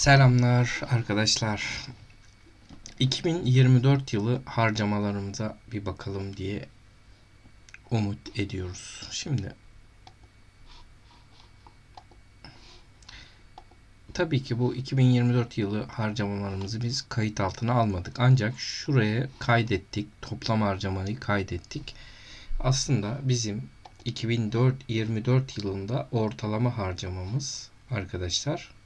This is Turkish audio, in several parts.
Selamlar arkadaşlar. 2024 yılı harcamalarımıza bir bakalım diye umut ediyoruz. Şimdi tabii ki bu 2024 yılı harcamalarımızı biz kayıt altına almadık. Ancak şuraya kaydettik. Toplam harcamayı kaydettik. Aslında bizim 2024 yılında ortalama harcamamız arkadaşlar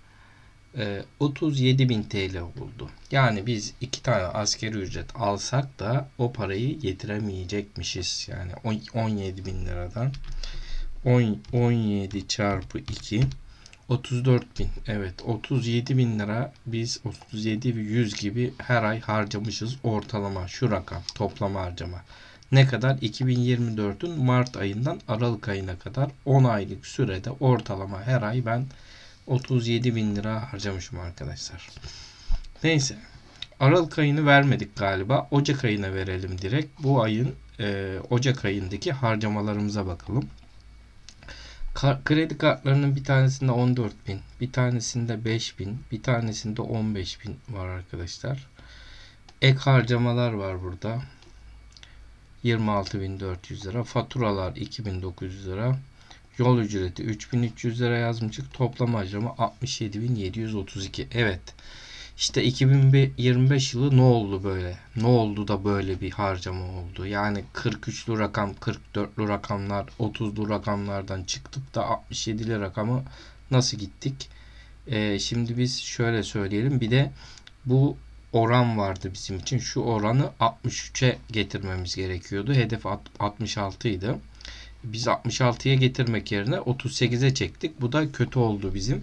37.000 TL oldu. Yani biz iki tane askeri ücret alsak da o parayı getiremeyecekmişiz. Yani 17.000 liradan 10, 17 çarpı 2 34 bin. Evet 37 bin lira biz 37 100 gibi her ay harcamışız ortalama şu rakam toplam harcama. Ne kadar? 2024'ün Mart ayından Aralık ayına kadar 10 aylık sürede ortalama her ay ben 37 bin lira harcamışım arkadaşlar. Neyse. Aralık ayını vermedik galiba. Ocak ayına verelim direkt. Bu ayın e, Ocak ayındaki harcamalarımıza bakalım. Ka- kredi kartlarının bir tanesinde 14 bin, bir tanesinde 5 bin, bir tanesinde 15 bin var arkadaşlar. Ek harcamalar var burada. 26.400 lira. Faturalar 2900 lira. Yol ücreti 3300 lira yazmışık. Toplam harcama 67.732. Evet. İşte 2025 yılı ne oldu böyle? Ne oldu da böyle bir harcama oldu? Yani 43'lü rakam, 44'lü rakamlar, 30'lu rakamlardan çıktık da 67'li rakamı nasıl gittik? Ee, şimdi biz şöyle söyleyelim. Bir de bu oran vardı bizim için. Şu oranı 63'e getirmemiz gerekiyordu. Hedef 66 idi. Biz 66'ya getirmek yerine 38'e çektik. Bu da kötü oldu bizim.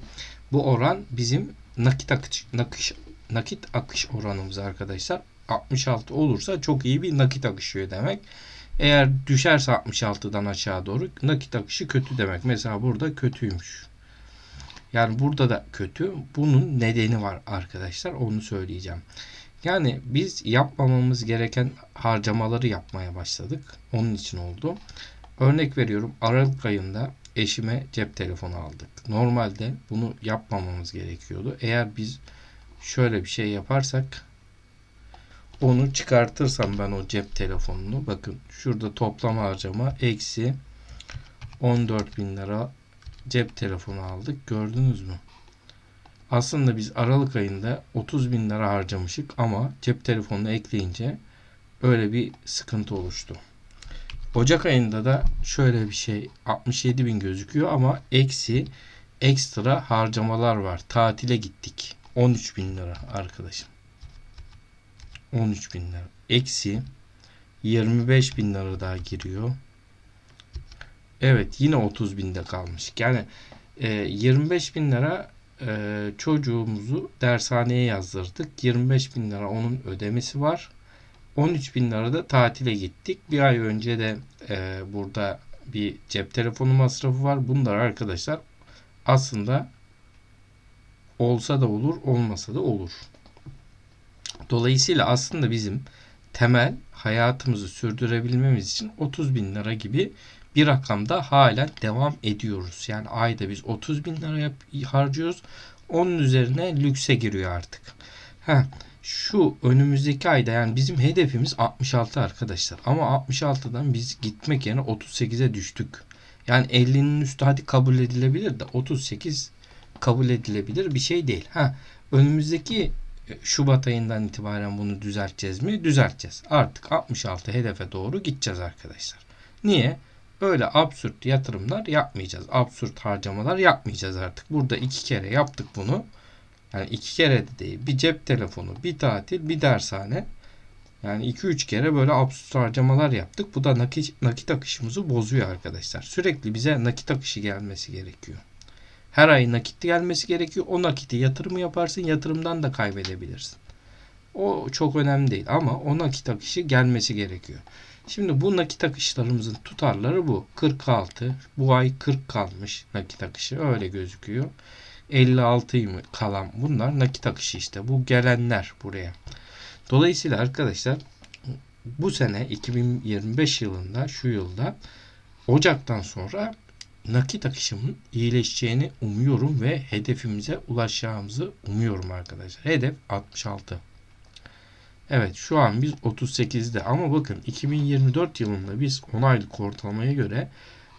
Bu oran bizim nakit akış, nakış, nakit akış oranımız arkadaşlar. 66 olursa çok iyi bir nakit akışıyor demek. Eğer düşerse 66'dan aşağı doğru nakit akışı kötü demek. Mesela burada kötüymüş. Yani burada da kötü. Bunun nedeni var arkadaşlar. Onu söyleyeceğim. Yani biz yapmamamız gereken harcamaları yapmaya başladık. Onun için oldu. Örnek veriyorum Aralık ayında eşime cep telefonu aldık. Normalde bunu yapmamamız gerekiyordu. Eğer biz şöyle bir şey yaparsak onu çıkartırsam ben o cep telefonunu bakın şurada toplam harcama eksi 14 bin lira cep telefonu aldık. Gördünüz mü? Aslında biz Aralık ayında 30 bin lira harcamışık ama cep telefonunu ekleyince öyle bir sıkıntı oluştu. Ocak ayında da şöyle bir şey 67 bin gözüküyor ama eksi ekstra harcamalar var. Tatile gittik. 13 bin lira arkadaşım. 13 bin lira. Eksi 25 bin lira daha giriyor. Evet yine 30 binde kalmış. Yani e, 25 bin lira e, çocuğumuzu dershaneye yazdırdık. 25 bin lira onun ödemesi var. 13 bin lira da tatile gittik. Bir ay önce de e, burada bir cep telefonu masrafı var. Bunlar arkadaşlar aslında olsa da olur, olmasa da olur. Dolayısıyla aslında bizim temel hayatımızı sürdürebilmemiz için 30 bin lira gibi bir rakamda halen devam ediyoruz. Yani ayda biz 30 bin lira harcıyoruz. Onun üzerine lükse giriyor artık. Heh, şu önümüzdeki ayda yani bizim hedefimiz 66 arkadaşlar. Ama 66'dan biz gitmek yerine 38'e düştük. Yani 50'nin üstü hadi kabul edilebilir de 38 kabul edilebilir bir şey değil. Ha önümüzdeki e, Şubat ayından itibaren bunu düzelteceğiz mi? Düzelteceğiz. Artık 66 hedefe doğru gideceğiz arkadaşlar. Niye? Böyle absürt yatırımlar yapmayacağız. Absürt harcamalar yapmayacağız artık. Burada iki kere yaptık bunu. Yani iki kere de değil. Bir cep telefonu, bir tatil, bir dershane. Yani 2-3 kere böyle absürt harcamalar yaptık. Bu da nakit, nakit akışımızı bozuyor arkadaşlar. Sürekli bize nakit akışı gelmesi gerekiyor. Her ay nakit gelmesi gerekiyor. O nakiti yatırımı yaparsın. Yatırımdan da kaybedebilirsin. O çok önemli değil ama o nakit akışı gelmesi gerekiyor. Şimdi bu nakit akışlarımızın tutarları bu. 46. Bu ay 40 kalmış nakit akışı. Öyle gözüküyor. 56 mı kalan bunlar nakit akışı işte. Bu gelenler buraya. Dolayısıyla arkadaşlar bu sene 2025 yılında şu yılda Ocak'tan sonra nakit akışımın iyileşeceğini umuyorum ve hedefimize ulaşacağımızı umuyorum arkadaşlar. Hedef 66. Evet şu an biz 38'de ama bakın 2024 yılında biz 10 aylık ortalamaya göre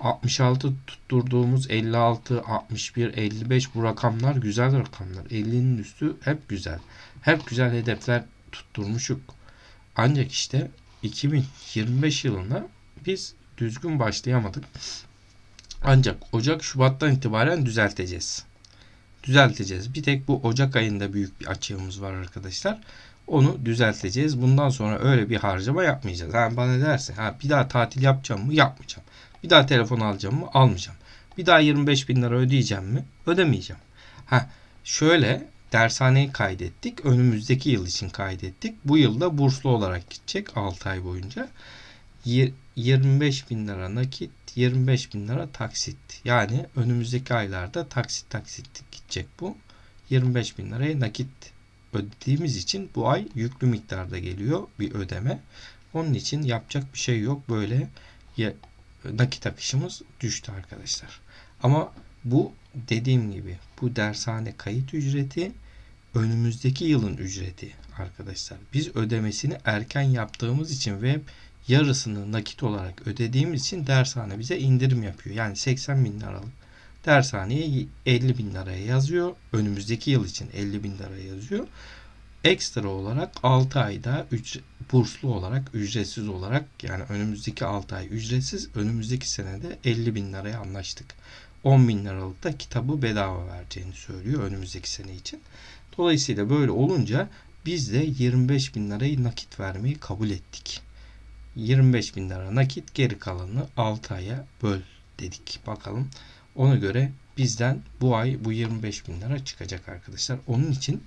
66 tutturduğumuz 56, 61, 55 bu rakamlar güzel rakamlar. 50'nin üstü hep güzel. Hep güzel hedefler tutturmuşuk. Ancak işte 2025 yılına biz düzgün başlayamadık. Ancak Ocak Şubat'tan itibaren düzelteceğiz. Düzelteceğiz. Bir tek bu Ocak ayında büyük bir açığımız var arkadaşlar. Onu düzelteceğiz. Bundan sonra öyle bir harcama yapmayacağız. Yani bana derse ha bir daha tatil yapacağım mı? Yapmayacağım. Bir daha telefon alacağım mı? Almayacağım. Bir daha 25 bin lira ödeyeceğim mi? Ödemeyeceğim. Ha şöyle dershaneyi kaydettik. Önümüzdeki yıl için kaydettik. Bu yılda burslu olarak gidecek 6 ay boyunca. Yir- 25 bin lira nakit, 25 bin lira taksit. Yani önümüzdeki aylarda taksit taksit gidecek bu. 25 bin liraya nakit ödediğimiz için bu ay yüklü miktarda geliyor bir ödeme. Onun için yapacak bir şey yok. Böyle nakit akışımız düştü arkadaşlar. Ama bu dediğim gibi bu dershane kayıt ücreti önümüzdeki yılın ücreti arkadaşlar. Biz ödemesini erken yaptığımız için ve yarısını nakit olarak ödediğimiz için dershane bize indirim yapıyor. Yani 80 bin liralık dershaneye 50 bin liraya yazıyor. Önümüzdeki yıl için 50 bin liraya yazıyor. Ekstra olarak 6 ayda ücre- burslu olarak ücretsiz olarak yani önümüzdeki 6 ay ücretsiz önümüzdeki senede 50 bin liraya anlaştık. 10 bin liralık da kitabı bedava vereceğini söylüyor önümüzdeki sene için. Dolayısıyla böyle olunca biz de 25 bin lirayı nakit vermeyi kabul ettik. 25 bin lira nakit geri kalanını 6 aya böl dedik. Bakalım ona göre bizden bu ay bu 25 bin lira çıkacak arkadaşlar. Onun için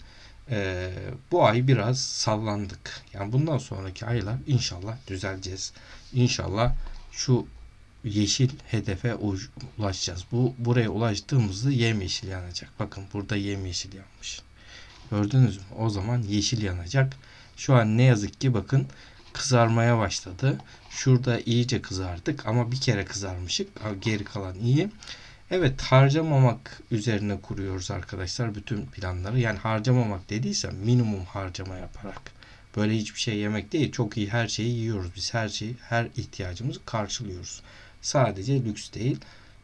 eee, bu ay biraz sallandık. Yani bundan sonraki aylar inşallah düzeleceğiz. İnşallah şu yeşil hedefe ulaşacağız. Bu buraya ulaştığımızda yemyeşil yanacak. Bakın burada yemyeşil yanmış. Gördünüz mü? O zaman yeşil yanacak. Şu an ne yazık ki bakın kızarmaya başladı. Şurada iyice kızardık ama bir kere kızarmışık. Geri kalan iyi. Evet harcamamak üzerine kuruyoruz arkadaşlar bütün planları. Yani harcamamak dediysem minimum harcama yaparak. Böyle hiçbir şey yemek değil. Çok iyi her şeyi yiyoruz. Biz her şeyi, her ihtiyacımızı karşılıyoruz. Sadece lüks değil.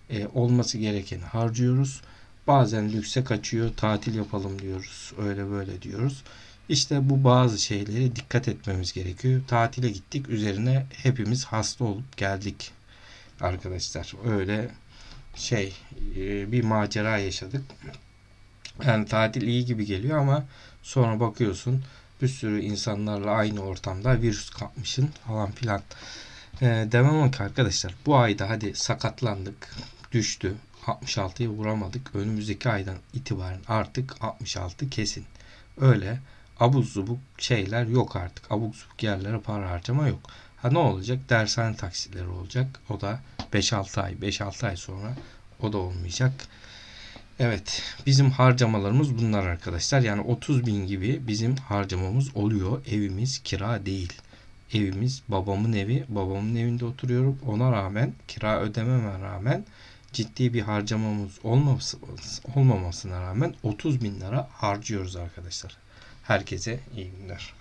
e, olması gerekeni harcıyoruz. Bazen lükse kaçıyor. Tatil yapalım diyoruz. Öyle böyle diyoruz. İşte bu bazı şeyleri dikkat etmemiz gerekiyor. Tatile gittik. Üzerine hepimiz hasta olup geldik arkadaşlar. Öyle şey e, bir macera yaşadık. Yani tatil iyi gibi geliyor ama sonra bakıyorsun bir sürü insanlarla aynı ortamda virüs kapmışın falan filan. E, demem ki arkadaşlar bu ayda hadi sakatlandık düştü 66'yı vuramadık önümüzdeki aydan itibaren artık 66 kesin. Öyle abuk subuk şeyler yok artık. Abuk subuk yerlere para harcama yok. Ha ne olacak? Dershane taksitleri olacak. O da 5-6 ay, 5-6 ay sonra o da olmayacak. Evet, bizim harcamalarımız bunlar arkadaşlar. Yani 30 bin gibi bizim harcamamız oluyor. Evimiz kira değil. Evimiz babamın evi. Babamın evinde oturuyorum. Ona rağmen kira ödememe rağmen ciddi bir harcamamız olmaması, olmamasına rağmen 30 bin lira harcıyoruz arkadaşlar. Herkese iyi günler.